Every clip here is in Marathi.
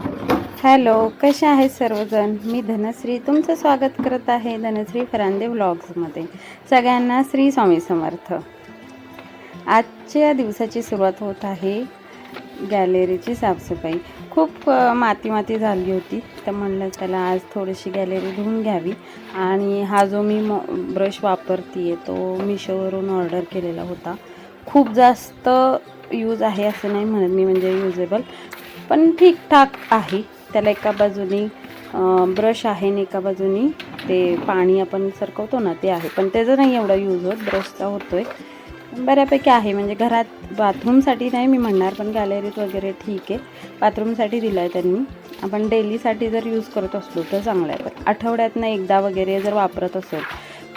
हॅलो कसे आहेत सर्वजण? मी धनश्री. तुमचं स्वागत करत आहे धनश्री फरांदे व्लॉग्समध्ये. सगळ्यांना श्री स्वामी समर्थ. आजच्या दिवसाची सुरुवात होत आहे गॅलरीची साफसफाई. खूप माती माती झाली होती तर म्हणलं त्याला आज थोडीशी गॅलरी धुवून घ्यावी. आणि हा जो मी मो ब्रश वापरते तो मिशोवरून ऑर्डर केलेला होता. खूप जास्त यूज आहे असं नाही म्हणत मी म्हणजे युजेबल. पण ठीकठाक आहे. त्याला एका बाजूनी ब्रश आहे आणि एका बाजूनी ते पाणी आपण सरकवतो ना ते आहे. पण त्याचं नाही एवढा यूज होत ब्रशचा होतो आहे बऱ्यापैकी आहे. म्हणजे घरात बाथरूमसाठी नाही मी म्हणणार पण गॅलरीत वगैरे ठीक आहे. बाथरूमसाठी दिला आहे त्यांनी. आपण डेलीसाठी जर यूज करत असलो तर चांगलं आहे. पण आठवड्यातनं एकदा वगैरे जर वापरत असेल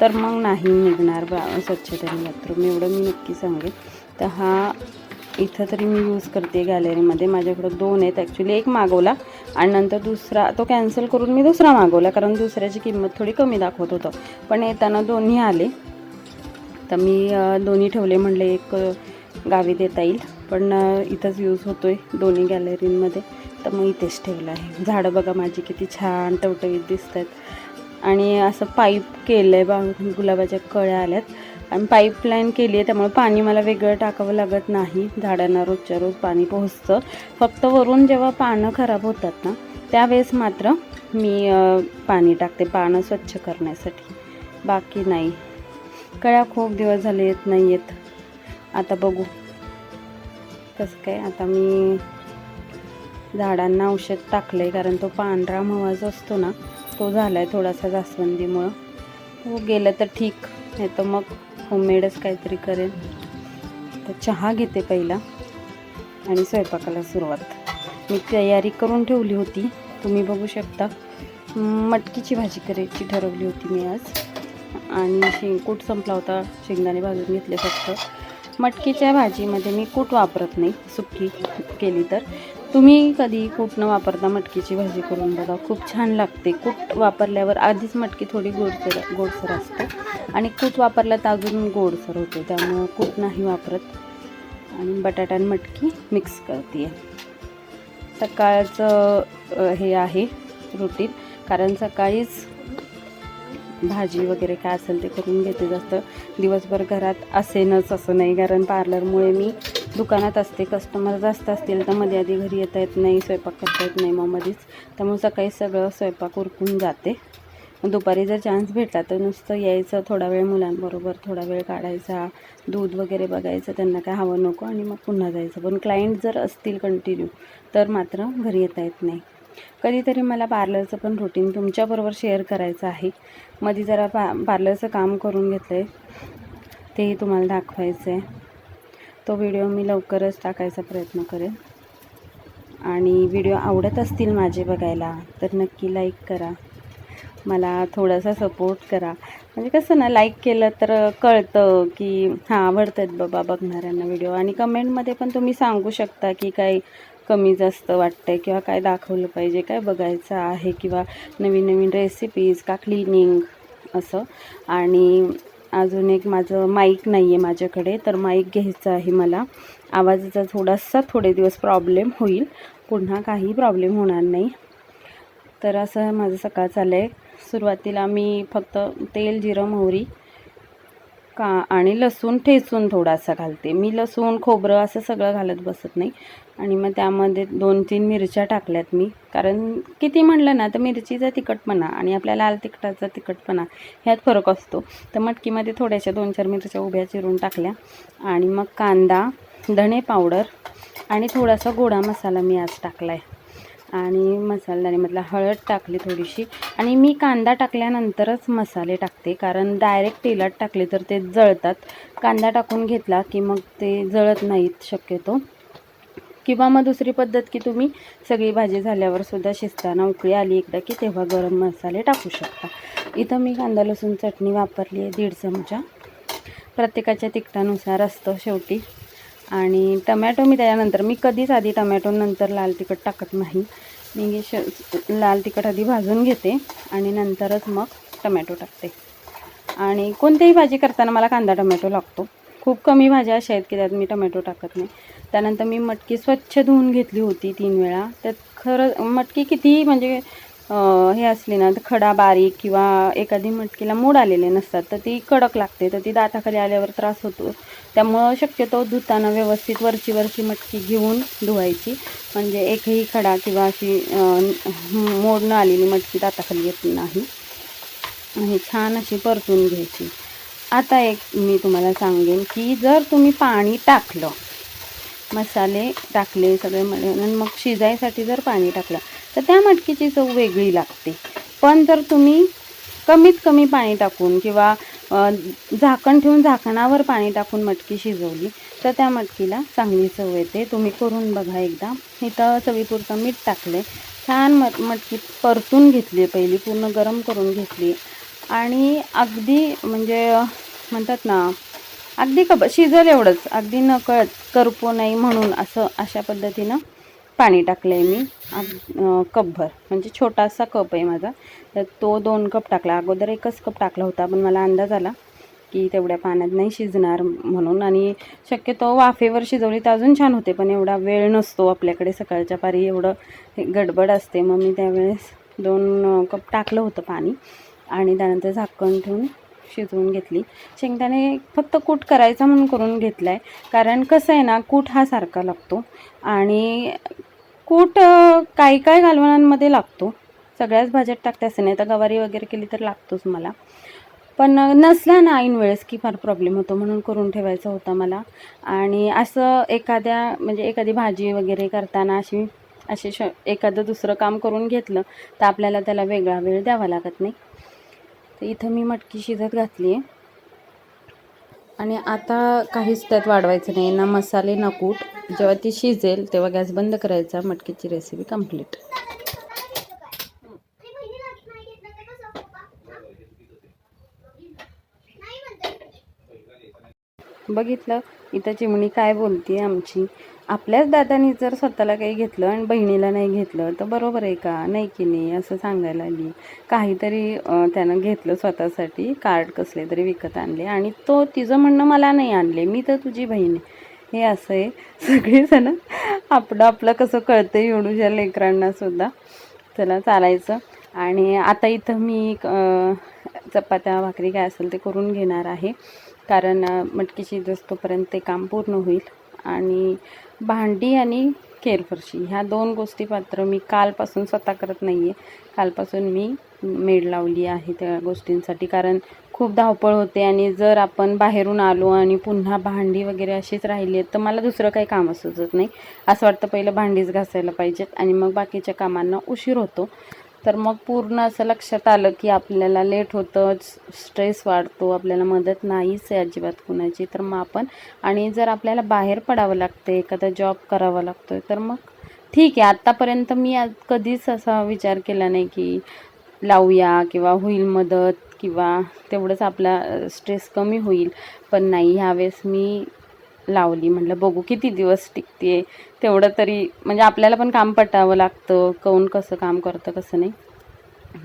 तर मग नाही निघणार बा स्वच्छतेने बाथरूम. एवढं मी नक्की सांगेन. तर हा इथं तरी मी यूज करते गॅलरीमध्ये माझ्याकडं दोन आहेत ॲक्च्युली एक मागवला आणि नंतर दुसरा तो कॅन्सल करून मी दुसरा मागवला कारण दुसऱ्याची किंमत थोडी कमी दाखवत होतं. पण येताना दोन्ही आले. तर मी दोन्ही ठेवले म्हणले एक गावी देता येईल. पण इथंच यूज होतो आहे दोन्ही गॅलरींमध्ये तर मग इथेच ठेवलं आहे. झाडं बघा माझी किती छान टवटवीत दिसत आहेत आणि असं पाईप केलं आहे बा गुलाबाच्या कळ्या आल्यात. आणि पाईपलाईन केली आहे त्यामुळे पाणी मला वेगळं टाकावं लागत नाही. झाडांना रोजच्या रोज पाणी पोहोचतं. फक्त वरून जेव्हा पानं खराब होतात ना त्यावेळेस मात्र मी पाणी टाकते पानं स्वच्छ करण्यासाठी. बाकी नाही. कळ्या खूप दिवस झाले येत नाही येत. आता बघू. कसं काय आता मी झाडांना औषध टाकलं आहे कारण तो पांढरा मवा जो असतो ना तो झाला आहे थोडासा जास्वंदीमुळं. हो गेलं तर ठीक नाही तर मग होममेडच काहीतरी करेन तर चहा घेते पहिला आणि स्वयंपाकाला सुरुवात. मी तयारी करून ठेवली होती. तुम्ही बघू शकता. मटकीची भाजी करायची ठरवली होती मी आज. आणि शेंग कूट संपला होता. शेंगदाणे भाजून घेतले फक्त. मटकीच्या भाजीमध्ये मी कूट वापरत नाही. सुकी केली तर. तुम्ही कधी कूट न वापरता मटकीची भाजी करून बघा. खूप छान लागते. कूट वापरल्यावर आधीच मटकी थोडी गोडसर गोडसर असते. आणि कूट वापरलं तर अजून गोडसर होते. त्यामुळं कूट नाही वापरत. आणि बटाटा आणि मटकी मिक्स करते सकाळचं हे आहे रुटीन. कारण सकाळीच भाजी वगैरे काय असेल ते करून घेते जास्त. दिवसभर घरात असेनच असं नाही. कारण पार्लरमुळे मी दुकानात असते कस्टमर जास्त असतील तर मध्ये आधी घरी येता येत नाही स्वयंपाक करता येत नाही मग मध्येच. त्यामुळे सकाळी सगळं स्वयंपाक उरकून जाते. दुपारी जर चान्स भेटला तर नुसतं यायचं थोडा वेळ मुलांबरोबर थोडा वेळ काढायचा दूध वगैरे बघायचं त्यांना काय हवं नको आणि मग पुन्हा जायचं. पण क्लायंट जर असतील कंटिन्यू तर मात्र घरी येता येत नाही. कधीतरी मला पार्लरचं पण रुटीन तुमच्याबरोबर शेअर करायचं आहे. मध्ये जरा पा पार्लरचं काम करून घेतलं आहे तेही तुम्हाला दाखवायचं आहे तो व्हिडिओ मी लवकरच टाकायचा प्रयत्न करेन. आणि व्हिडिओ आवडत असतील माझे बघायला तर नक्की लाईक करा. मला थोडासा सपोर्ट करा. म्हणजे कसं ना लाईक केलं तर कळतं की हां आवडतात बाबा बघणाऱ्यांना व्हिडिओ. आणि कमेंटमध्ये पण तुम्ही सांगू शकता की काही कमी जास्त वाटतंय किंवा काय दाखवलं पाहिजे काय बघायचं आहे किंवा नवीन नवीन रेसिपीज का क्लिनिंग असं. आणि अजून एक माझं माईक नाही आहे माझ्याकडे तर माईक घ्यायचं आहे मला. आवाजाचा थोडासा थोडे दिवस प्रॉब्लेम होईल. पुन्हा काही प्रॉब्लेम होणार नाही. तर असं माझं सकाळ चाललं आहे सुरुवातीला मी फक्त तेल जिरं मोहरी का आणि लसूण ठेचून थोडासा घालते. मी लसूण खोबरं असं सगळं घालत बसत नाही. आणि मग त्यामध्ये दोन तीन मिरच्या टाकल्यात मी. कारण किती म्हणलं ना तर मिरचीचा तिखटपणा आणि आपल्या लाल तिखटाचा तिखटपणा ह्यात फरक असतो. तर मटकीमध्ये थोड्याशा दोन चार मिरच्या उभ्या चिरून टाकल्या. आणि मग कांदा धणे पावडर आणि थोडासा गोडा मसाला मी आज टाकला आहे आणि मसालदाणीमधला हळद टाकली थोडीशी. आणि मी कांदा टाकल्यानंतरच मसाले टाकते कारण डायरेक्ट तेलात टाकले तर ते जळतात. कांदा टाकून घेतला की मग ते जळत नाहीत शक्यतो. किंवा मग दुसरी पद्धत की तुम्ही सगळी भाजी झाल्यावर सुद्धा शिजताना उकळी आली एकदा की तेव्हा गरम मसाले टाकू शकता. इथं मी कांदा लसूण चटणी वापरली आहे दीड चमचा. प्रत्येकाच्या तिखटानुसार असतं शेवटी. आणि टमॅटो मी त्याच्यानंतर मी कधीच आधी टमॅटो नंतर लाल तिखट टाकत नाही. मी श लाल तिखट आधी भाजून घेते आणि नंतरच मग टमॅटो टाकते. आणि कोणतीही भाजी करताना मला कांदा टमॅटो लागतो. खूप कमी भाज्या अशा आहेत की त्यात मी टमॅटो टाकत नाही. त्यानंतर मी मटकी स्वच्छ धुवून घेतली होती तीन वेळा. त्यात खरं मटकी कितीही म्हणजे हे असली ना तर खडा बारीक किंवा एखादी मटकीला मोड आलेले नसतात तर ती कडक लागते तर ती दाताखाली आल्यावर त्रास होतो. त्यामुळं शक्यतो धुताना व्यवस्थित वरची वरची मटकी घेऊन धुवायची. म्हणजे एकही खडा किंवा अशी मोड न आलेली मटकी दाताखाली येत नाही. आणि छान अशी परतून घ्यायची. आता एक मी तुम्हाला सांगेन की जर तुम्ही पाणी टाकलं मसाले टाकले सगळे मिळून आणि मग शिजायसाठी जर पाणी टाकलं तर त्या मटकीची चव वेगळी लागते. पण जर तुम्ही कमीत कमी पाणी टाकून किंवा झाकण ठेवून झाकणावर पाणी टाकून मटकी शिजवली तर त्या मटकीला चांगली चव येते. तुम्ही करून बघा एकदा. इथं चवीपुरतं मीठ टाकले छान मट मटकी परतून घेतली पहिली पूर्ण गरम करून घेतली. आणि अगदी म्हणजे म्हणतात ना अगदी कप शिजल एवढंच. अगदी नकळत करपो नाही म्हणून असं अशा पद्धतीनं पाणी टाकलं आहे मी कपभर. म्हणजे छोटासा कप आहे माझा. तर तो दोन कप टाकला. अगोदर एकच कप टाकला होता पण मला अंदाज आला की तेवढ्या पाण्यात नाही शिजणार म्हणून. आणि शक्यतो वाफेवर शिजवली तर अजून छान होते पण एवढा वेळ नसतो आपल्याकडे. सकाळच्या पारी एवढं गडबड असते. मग मी त्यावेळेस दोन कप टाकलं होतं पाणी. आणि त्यानंतर झाकण ठेवून शिजवून घेतली. शेंगदाणे फक्त कूट करायचा म्हणून करून घेतला आहे कारण कसं आहे ना कूट हा सारखा लागतो. आणि कूट काही काय घालवणांमध्ये लागतो. सगळ्याच भाज्यात टाकते असं नाही. तर गवारी वगैरे केली तर लागतोच मला. पण नसला ना ऐन वेळेस की फार प्रॉब्लेम होतो म्हणून करून ठेवायचा होता मला. आणि असं एखाद्या म्हणजे एखादी भाजी वगैरे करताना अशी असे श एखादं दुसरं काम करून घेतलं तर आपल्याला त्याला वेगळा वेळ द्यावा लागत नाही. तर इथं मी मटकी शिजत घातली आहे. आणि आता काहीच त्यात वाढवायचं नाही. ना मसाले ना कूट. जेव्हा ती शिजेल तेव्हा गॅस बंद करायचा. मटकीची रेसिपी कंप्लीट बघितलं? इथं चिमणी काय बोलते आमची? आपल्याच दादानी जर स्वतःला काही घेतलं आणि बहिणीला नाही घेतलं तर बरोबर आहे का? नाही की नाही? असं सांगायला आली. काहीतरी त्यानं घेतलं स्वतःसाठी कार्ड कसले तरी विकत आणले आणि तो तिचं म्हणणं मला नाही आणले. मी तर तुझी बहीण आहे. हे असं आहे. सगळेजण आपलं आपलं कसं कळतं एवढूच्या लेकरांना सुद्धा. चला चालायचं. आणि आता इथं मी चपात्या भाकरी काय असेल ते करून घेणार आहे. कारण मटकीची मटकी तोपर्यंत ते काम पूर्ण होईल. आणि भांडी आणि केरफरशी. ह्या दोन गोष्टी मात्र मी कालपासून स्वतः करत नाही आहे कालपासून मी मेड लावली आहे त्या गोष्टींसाठी. कारण खूप धावपळ होते आणि जर आपण बाहेरून आलो आणि पुन्हा भांडी वगैरे अशीच राहिली आहेत तर मला दुसरं काही काम सुचत नाही. असं वाटतं पहिलं भांडीच घासायला पाहिजेत आणि मग बाकीच्या कामांना उशीर होतो. तर मग पूर्ण असं लक्षात आलं की आपल्याला लेट होतं स्ट्रेस वाढतो आपल्याला मदत नाहीच आहे अजिबात कुणाची. तर मग आपण आणि जर आपल्याला बाहेर पडावं लागतं एखादा जॉब करावा लागतो तर मग ठीक आहे. आत्तापर्यंत मी आज कधीच असा विचार केला नाही की लावूया किंवा होईल मदत किंवा तेवढंच आपला स्ट्रेस कमी होईल. पण नाही ह्यावेळेस मी लावली. म्हटलं बघू किती दिवस टिकते तेवढं तरी म्हणजे आपल्याला पण काम पटावं लागतं. कोण कसं काम करतं कसं नाही.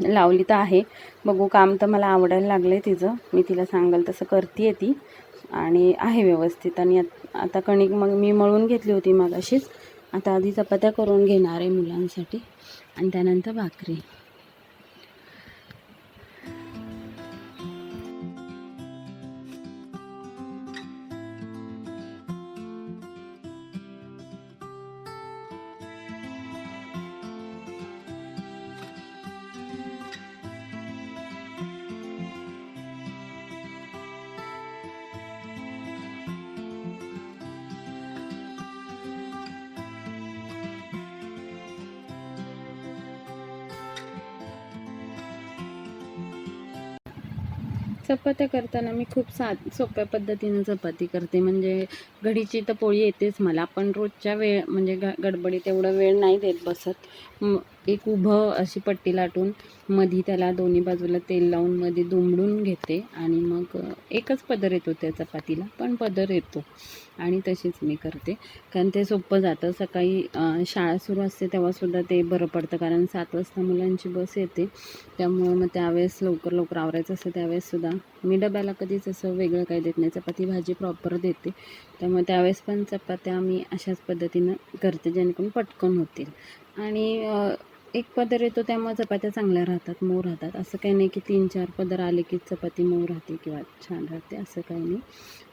लावली तर आहे. बघू काम तर मला आवडायला लागलं आहे तिचं. मी तिला सांगाल तसं करते आहे ती. आणि आहे व्यवस्थित. आणि आता कणिक मग मी मळून घेतली होती मग अशीच आता आधी चपात्या करून घेणार आहे मुलांसाठी. आणि त्यानंतर भाकरी. चपात्या करताना मी खूप सा सोप्या पद्धतीनं चपाती करते. म्हणजे घडीची तर पोळी येतेच मला पण रोजच्या वेळ म्हणजे ग गडबडीत एवढा वेळ नाही देत बसत. एक उभं अशी पट्टी लाटून मधी त्याला दोन्ही बाजूला तेल लावून मध्ये दुमडून घेते आणि मग एकच पदर येतो त्या चपातीला पण पदर येतो. आणि तशीच मी करते. कारण ते सोपं जातं. सकाळी शाळा सुरू असते तेव्हासुद्धा ते बरं पडतं. कारण सात वाजता मुलांची बस येते. त्यामुळं मग त्यावेळेस लवकर लवकर आवरायचं असतं. त्यावेळेससुद्धा मी डब्याला कधीच असं वेगळं काही देत नाही. चपाती भाजी प्रॉपर देते. त्यामुळे त्यावेळेस पण चपात्या मी अशाच पद्धतीनं करते जेणेकरून पटकन होतील. आणि एक पदर येतो त्यामुळे चपात्या चांगल्या राहतात मऊ राहतात. असं काही नाही की तीन चार पदर आले की चपाती मऊ राहते किंवा छान राहते असं काही नाही.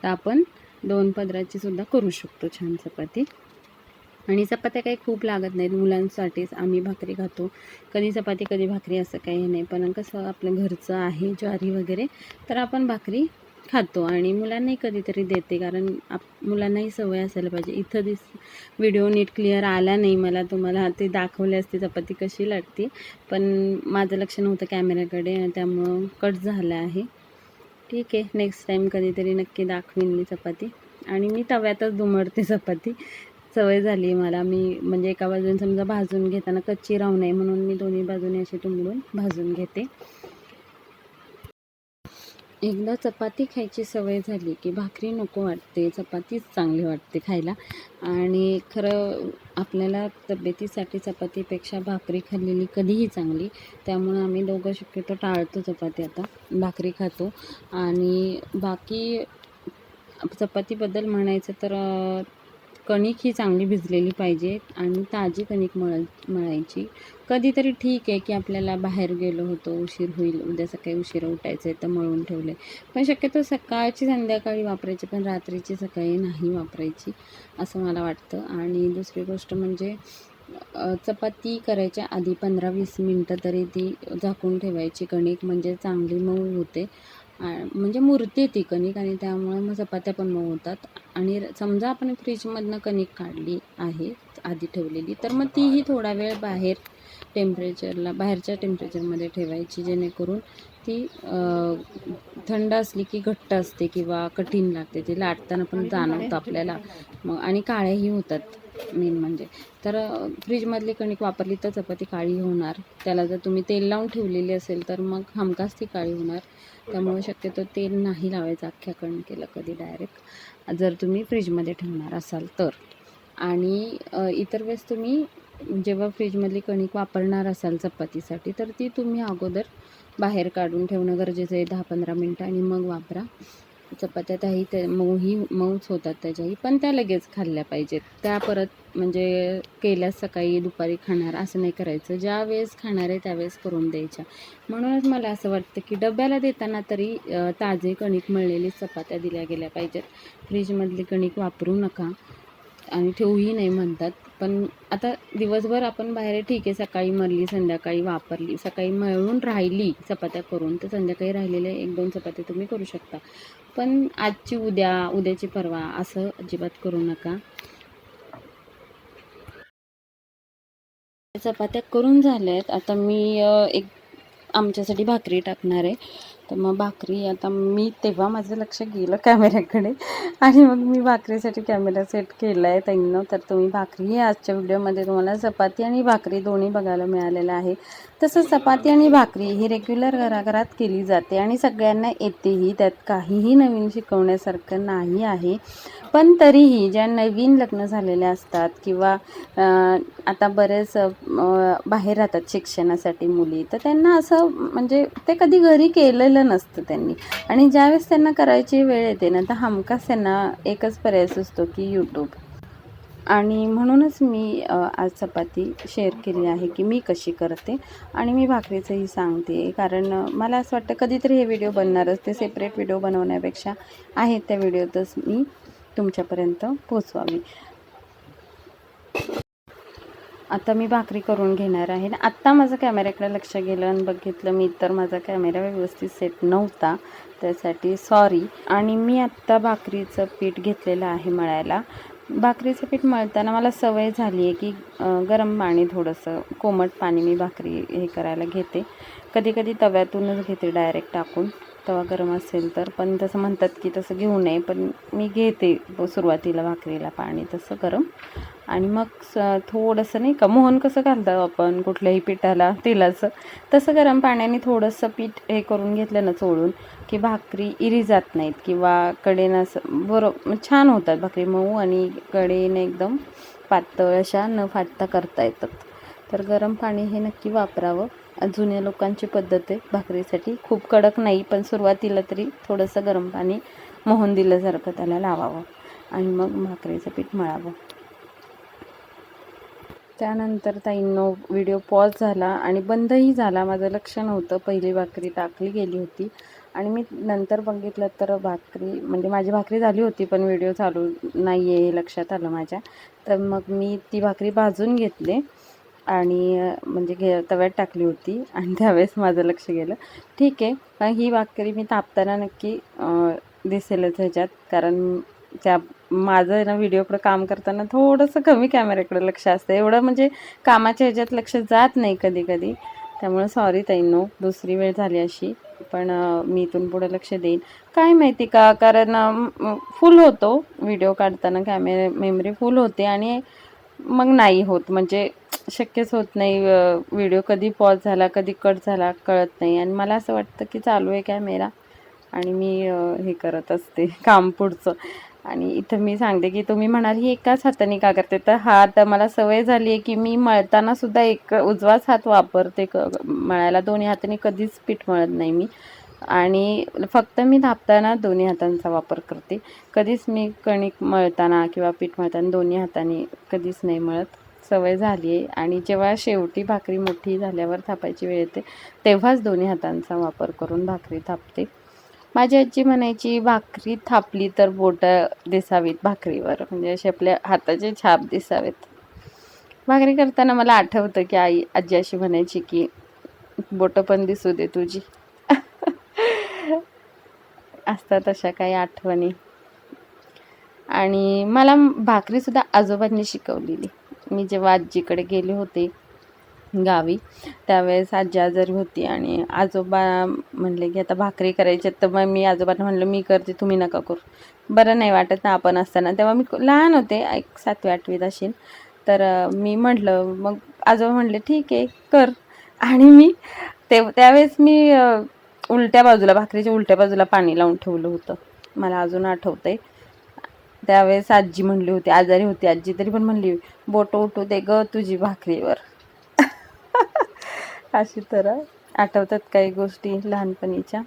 तर आपण दोन पदराची सुद्धा करू शकतो छान चपाती. आणि चपात्या काही खूप लागत नाहीत. मुलांसाठीच आम्ही भाकरी खातो. कधी चपाती कधी भाकरी असं काही नाही. पण कसं आपलं घरचं आहे ज्वारी वगैरे तर आपण भाकरी खातो आणि मुलांनाही कधीतरी देते कारण आप मुलांनाही सवय असायला पाहिजे. इथं दिस व्हिडिओ नीट क्लिअर आला नाही मला तुम्हाला ते दाखवले असते चपाती कशी लागते. पण माझं लक्ष नव्हतं कॅमेऱ्याकडे त्यामुळं कट झालं आहे. ठीक आहे नेक्स्ट टाईम कधीतरी नक्की दाखवीन मी चपाती. आणि मी तव्यातच दुमडते चपाती. सवय झाली आहे मला. मी म्हणजे एका बाजूने समजा भाजून घेताना कच्ची राहू नये म्हणून मी दोन्ही बाजूने अशी तुंबडून भाजून घेते. एकदा चपाती खायची सवय झाली की भाकरी नको वाटते चपातीच चांगली वाटते खायला. आणि खरं आपल्याला तब्येतीसाठी चपातीपेक्षा भाकरी खाल्लेली कधीही चांगली. त्यामुळं आम्ही दोघं शक्यतो टाळतो चपाती आता. भाकरी खातो. आणि बाकी चपातीबद्दल म्हणायचं तर कणिक ही चांगली भिजलेली पाहिजे आणि ताजी कणिक मळ मळायची. कधीतरी ठीक आहे की आपल्याला बाहेर गेलो होतो उशीर होईल उद्या सकाळी उशिरा उठायचं आहे तर मळून ठेवले पण शक्यतो सकाळची संध्याकाळी वापरायची पण रात्रीची सकाळी नाही वापरायची असं मला वाटतं. आणि दुसरी गोष्ट म्हणजे चपाती करायच्या आधी पंधरा वीस मिनटं तरी ती झाकून ठेवायची. कणिक म्हणजे चांगली मऊ होते. म्हणजे मुरते ती कणिक आणि त्यामुळे मग चपात्या पण मऊ होतात आणि समजा आपण फ्रीजमधनं कणिक काढली आहे आधी ठेवलेली तर मग तीही थोडा वेळ बाहेर टेम्परेचरला बाहेरच्या टेम्परेचरमध्ये ठेवायची जेणेकरून ती थंड असली की घट्ट असते किंवा कठीण लागते ते लाटताना पण जाणवतं आपल्याला. मग आणि काळ्याही होतात. मेन म्हणजे. तर फ्रीजमधली कणिक वापरली तर चपाती काळी होणार. त्याला जर तुम्ही तेल लावून ठेवलेली असेल तर मग हमखास ती काळी होणार. त्यामुळे शक्यतो तेल नाही लावायचं अख्ख्या कणकेला कधी डायरेक्ट जर तुम्ही फ्रीजमध्ये ठेवणार असाल तर. आणि इतर वेळेस तुम्ही जेव्हा फ्रीजमधली कणिक वापरणार असाल चपातीसाठी तर ती तुम्ही अगोदर बाहेर काढून ठेवणं गरजेचं आहे. दहा पंधरा मिनटं आणि मग वापरा. चपात्या त्याही ते मऊही मऊच होतात त्याच्याही पण त्या लगेच खाल्ल्या पाहिजेत. त्या परत म्हणजे केल्यास सकाळी दुपारी खाणार असं नाही करायचं. ज्या वेळेस खाणार आहे त्यावेळेस करून द्यायच्या. म्हणूनच मला असं वाटतं की डब्याला देताना तरी ताजे कणिक मळलेली चपात्या दिल्या गेल्या पाहिजेत. फ्रीजमधली कणिक वापरू नका. आणि ठेवूही नाही म्हणतात. पण आता दिवसभर आपण बाहेर ठीक आहे सकाळी मरली संध्याकाळी वापरली सकाळी मळून राहिली चपात्या करून तर संध्याकाळी राहिलेले एक दोन चपात्या तुम्ही करू शकता. पण आजची उद्या उद्याची परवा असं अजिबात करू नका. चपात्या करून झाल्या आहेत आता मी एक आमच्यासाठी भाकरी टाकणार आहे. तर मग भाकरी आता मी तेव्हा माझं लक्ष गेलं कॅमेऱ्याकडे. आणि मग मी भाकरीसाठी कॅमेरा सेट केला आहे त्यांना तर तुम्ही भाकरी आजच्या व्हिडिओमध्ये तुम्हाला चपाती आणि भाकरी दोन्ही बघायला मिळालेलं आहे तसंच चपाती आणि भाकरी ही रेग्युलर घराघरात केली जाते आणि सगळ्यांना येतेही त्यात काहीही नवीन शिकवण्यासारखं नाही आहे. पण तरीही ज्या नवीन लग्न झालेल्या असतात किंवा आता बरेच बाहेर राहतात शिक्षणासाठी मुली तर त्यांना असं म्हणजे ते कधी घरी केलेलं नसतं त्यांनी. आणि ज्यावेळेस त्यांना करायची वेळ येते ना तर हमखास त्यांना एकच पर्याय सुचतो की यूट्यूब आणि म्हणूनच मी आज चपाती शेअर केली आहे की मी कशी करते आणि मी भाकरीचंही सांगते. कारण मला असं वाटतं कधीतरी हे व्हिडिओ बनणारच ते सेपरेट व्हिडिओ बनवण्यापेक्षा आहेत त्या व्हिडिओतच मी तुमच्यापर्यंत पोचवावी आता मी भाकरी करून घेणार आहे. आत्ता माझं कॅमेऱ्याकडे लक्ष गेलं आणि बघितलं मी तर माझा कॅमेरा व्यवस्थित सेट नव्हता. त्यासाठी सॉरी आणि मी आत्ता भाकरीचं पीठ घेतलेलं आहे मळायला. भाकरीचं पीठ मळताना मला सवय झाली आहे की गरम पाणी थोडंसं कोमट पाणी मी भाकरी हे करायला घेते. कधी कधी तव्यातूनच घेते डायरेक्ट टाकून. तवा गरम असेल तर पण तसं म्हणतात की तसं घेऊ नये पण मी घेते सुरुवातीला भाकरीला पाणी तसं गरम. आणि मग स थोडंसं नाही का मोहन कसं घालतो आपण कुठल्याही पिठाला तेलाचं तसं गरम पाण्याने थोडंसं पीठ हे करून घेतलं ना चोळून की भाकरी इरी जात नाहीत किंवा कडेनं असं बरोबर छान होतात भाकरी मऊ आणि कडेनं एकदम पातळ अशा न फाटता करता येतात. तर गरम पाणी हे नक्की वापरावं. जुन्या लोकांची पद्धत आहे भाकरीसाठी. खूप कडक नाही पण सुरुवातीला तरी थोडंसं गरम पाणी मोहन दिल्यासारखं त्याला लावावं. आणि मग भाकरीचं पीठ मळावं. त्यानंतर ताईंनो व्हिडिओ पॉज झाला आणि बंदही झाला. माझं लक्ष नव्हतं. पहिली भाकरी टाकली गेली होती. आणि मी नंतर बघितलं तर भाकरी म्हणजे माझी भाकरी झाली होती पण व्हिडिओ चालू नाही आहे हे लक्षात आलं माझ्या. तर मग मी ती भाकरी भाजून घेतली. आणि म्हणजे घे तव्यात टाकली होती आणि त्यावेळेस माझं लक्ष गेलं. ठीक आहे पण ही भाकरी मी तापताना नक्की दिसेलच ह्याच्यात. कारण त्या माझं ना व्हिडिओकडं काम करताना थोडंसं कमी कॅमेऱ्याकडे लक्ष असतं. एवढं म्हणजे कामाच्या ह्याच्यात लक्ष जात नाही कधी कधी त्यामुळे सॉरी ताईंनो दुसरी वेळ झाली अशी. पण मी इथून पुढे लक्ष देईन. काय माहिती का? कारण फुल होतो. व्हिडिओ काढताना कॅमेरे मेमरी फुल होते. आणि मग नाही होत. म्हणजे शक्यच होत नाही. व्हिडिओ कधी पॉज झाला कधी कट झाला कळत नाही. आणि मला असं वाटतं की चालू आहे कॅमेरा आणि मी हे करत असते काम पुढचं. आणि इथं मी सांगते की तुम्ही म्हणाल ही एकाच हाताने का करते? तर हा आता मला सवय झाली आहे की मी मळताना सुद्धा एक उजवाच हात वापरते. क मळायला दोन्ही हाताने कधीच पीठ मळत नाही मी. आणि फक्त मी थापताना दोन्ही हातांचा वापर करते. कधीच मी कणिक मळताना किंवा पीठ मळताना दोन्ही हाताने कधीच नाही मळत. सवय झाली आहे. आणि जेव्हा शेवटी भाकरी मोठी झाल्यावर थापायची वेळ येते तेव्हाच दोन्ही हातांचा वापर करून भाकरी थापते. माझी आजी म्हणायची भाकरी थापली तर बोटं दिसावीत भाकरीवर. म्हणजे असे आपल्या हाताचे छाप दिसावेत. भाकरी करताना मला आठवतं की आई आजी अशी म्हणायची की बोटं पण दिसू दे तुझी. असतात अशा काही आठवणी. आणि मला भाकरीसुद्धा आजोबांनी शिकवलेली. मी जेव्हा आजीकडे गेले होते गावी त्यावेळेस आजी आजारी होती आणि आजोबा म्हणले की आता भाकरी करायची आहेत. तर मग मी आजोबांना म्हणलं मी करते तुम्ही नका करू. बरं नाही वाटत ना आपण असताना. तेव्हा मी लहान होते एक सातवी आठवीत असेल. तर मी म्हटलं मग आजोबा म्हणले ठीक आहे कर. आणि मी ते त्यावेळेस मी उलट्या बाजूला भाकरीच्या उलट्या बाजूला पाणी लावून ठेवलं होतं. मला अजून आठवतंय. त्यावेळेस आजी म्हणली होती आजारी होती आजी तरी पण म्हणली बोट उठू दे ग तुझी भाकरीवर. अशी तर आठवतात काही गोष्टी लहानपणीच्या.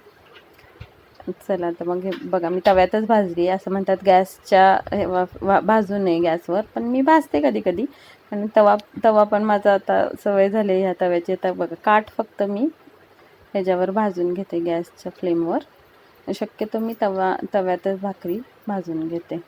चला तर मग हे बघा मी तव्यातच भाजली असं म्हणतात गॅसच्या हे वा- भाजू नये गॅसवर. पण मी भाजते कधी कधी. आणि तवा तवा पण माझा आता सवय झाली ह्या तव्याची. आता बघा काठ फक्त मी ह्याच्यावर भाजून घेते गॅसच्या फ्लेमवर. शक्यतो मी तवा तव्यातच भाकरी भाजून घेते.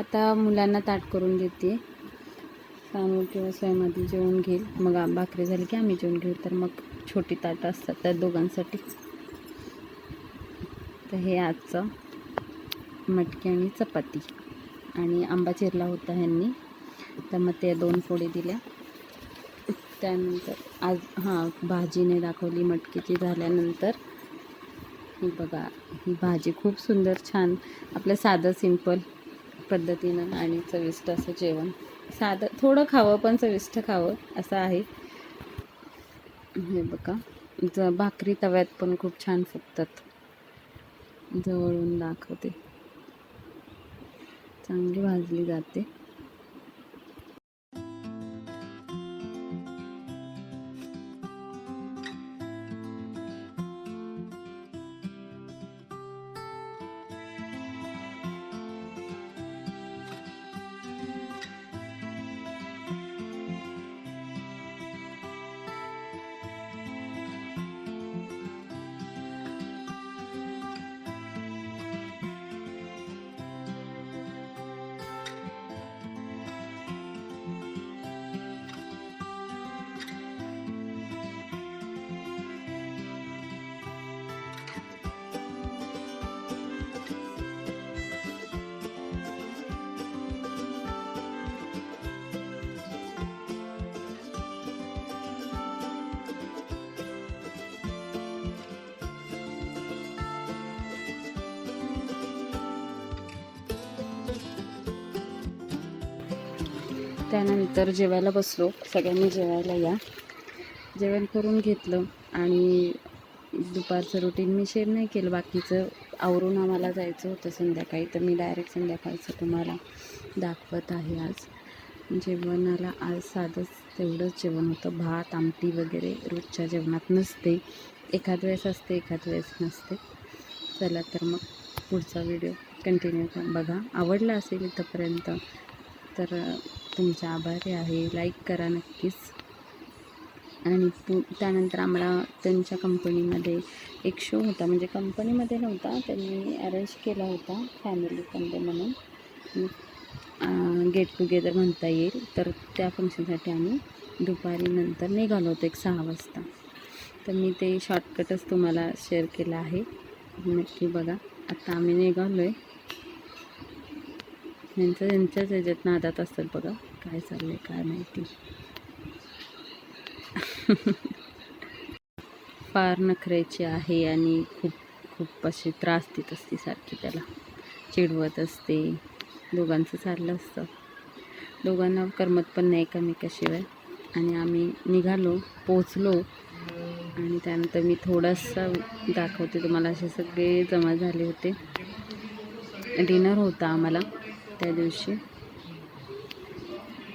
आता मुलांना ताट करून देते. सानू किंवा स्वयंमध्ये जेवण घेईल. मग भाकरी झाली की आम्ही जेवण घेऊ. तर मग छोटी ताटं असतात त्या दोघांसाठी. तर हे आजचं मटकी आणि चपाती. आणि आंबा चिरला होता ह्यांनी. तर मग ते दोन फोडी दिल्या. त्यानंतर आज हां भाजीने दाखवली मटकीची झाल्यानंतर. ही बघा ही भाजी खूप सुंदर छान. आपलं साधं सिंपल पद्धतीनं आणि चविष्ट असं जेवण. साधं थोडं खावं पण चविष्ट खावं असं आहे. हे बघा ज भाकरी तव्यात पण खूप छान फुगतात. जवळून दाखवते. चांगली भाजली जाते. त्यानंतर जेवायला बसलो. सगळ्यांनी जेवायला या. जेवण करून घेतलं आणि दुपारचं रुटीन मी शेअर नाही केलं. बाकीचं आवरून आम्हाला जायचं होतं संध्याकाळी. तर मी डायरेक्ट संध्याकाळचं तुम्हाला दाखवत आहे आज. जेवणाला आज साधंच तेवढंच जेवण होतं. भात आमटी वगैरे रोजच्या जेवणात नसते. एखाद वेळेस असते एखाद वेळेस नसते. चला तर मग पुढचा व्हिडिओ कंटिन्यू बघा आवडला असेल इथंपर्यंत तर तुमचे आभारी आहे. लाईक करा नक्कीच. आणि त्यानंतर आम्हाला त्यांच्या कंपनीमध्ये एक शो होता. म्हणजे कंपनीमध्ये नव्हता. त्यांनी अरेंज केला होता. फॅमिली फंडे म्हणून. गेट टुगेदर म्हणता येईल. तर त्या फंक्शनसाठी आम्ही दुपारी नंतर निघालो होतो. एक सहा वाजता. तर मी ते शॉर्टकटच तुम्हाला शेअर केलं आहे. नक्की बघा. आता आम्ही निघालो आहे यांचं त्यांच्याच याच्यात नादात असतात बघा. काय चाललंय काय माहिती. फार नखऱ्याची आहे आणि खूप खूप अशी त्रास देत असते सारखी त्याला. चिडवत असते. दोघांचं चाललं असतं. दोघांना करमत पण नाही एकमेकाशिवाय आणि आम्ही निघालो पोचलो आणि त्यानंतर मी थोडासा दाखवते तुम्हाला असे सगळे जमा झाले होते. डिनर होता आम्हाला. त्या दिवशी.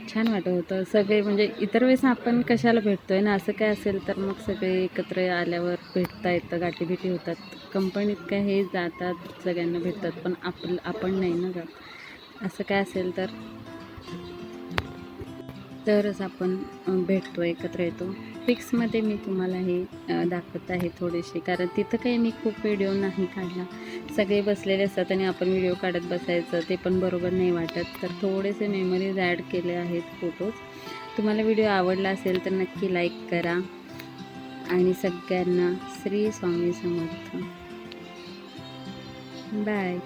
छान वाटत होतं. सगळे म्हणजे इतर वेळेस आपण कशाला भेटतोय ना असं काय असेल तर मग सगळे एकत्र आल्यावर भेटता येतं गाठीभेटी होतात. कंपनीत काय हे जातात सगळ्यांना भेटतात पण आपलं आपण नाही ना जात. असं काय असेल तर तरच आपण भेटतो एकत्र येतो. पिक्समध्ये मी तुम्हाला हे दाखवत आहे थोडेसे. कारण तिथं काही मी खूप व्हिडिओ नाही काढला. सगळे बसलेले असतात आणि आपण व्हिडिओ काढत बसायचं ते पण बरोबर नाही वाटत. तर थोडेसे मेमरीज ॲड केले आहेत फोटोज तुम्हाला व्हिडिओ आवडला असेल तर नक्की लाईक करा. आणि सगळ्यांना श्री स्वामी समर्थ. बाय